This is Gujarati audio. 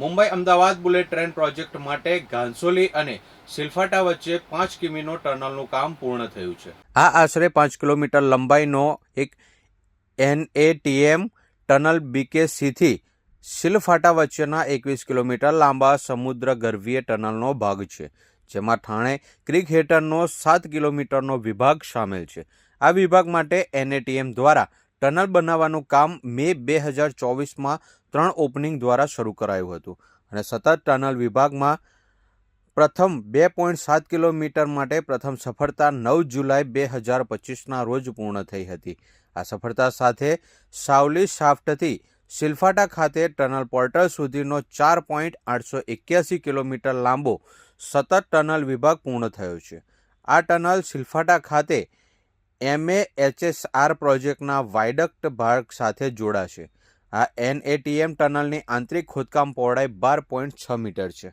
Mumbai Ahmedabad bullet train project માટે ઘાંસોલી અને સિલફાટા વચ્ચે પાંચ કિમીનો ટનલનું કામ પૂર્ણ થયું છે. આ આશરે પાંચ કિલોમીટર લંબાઈનો એક એનએટીએમ ટનલ બીકેસીથી સિલફાટા વચ્ચેના એકવીસ કિલોમીટર લાંબા સમુદ્ર ગર્ભીય ટનલનો ભાગ છે, જેમાં ઠાણે ક્રિક હેઠળનો સાત કિલોમીટરનો વિભાગ સામેલ છે. આ વિભાગ માટે એનએટીએમ દ્વારા ટનલ બનાવવાનું કામ મે બે હજાર ચોવીસમાં ત્રણ ઓપનિંગ દ્વારા શરૂ કરાયું હતું. અને સતત ટનલ વિભાગમાં પ્રથમ બે પોઈન્ટ સાત કિલોમીટર માટે પ્રથમ સફળતા નવ જુલાઈ બે હજાર પચીસના રોજ પૂર્ણ થઈ હતી. આ સફળતા સાથે સાવલી શાફ્ટથી સિલફાટા ખાતે ટનલ પોર્ટલ સુધીનો ચાર પોઈન્ટ આઠસો એક્યાસી કિલોમીટર લાંબો સતત ટનલ વિભાગ પૂર્ણ થયો છે. આ ટનલ સિલફાટા ખાતે એમએ એચએસઆર પ્રોજેક્ટના વાયડક્ટ ભાગ સાથે જોડાશે. આ એનએટીએમ ટનલની આંતરિક ખોદકામ પહોળાઈ બાર પોઈન્ટ છ મીટર છે.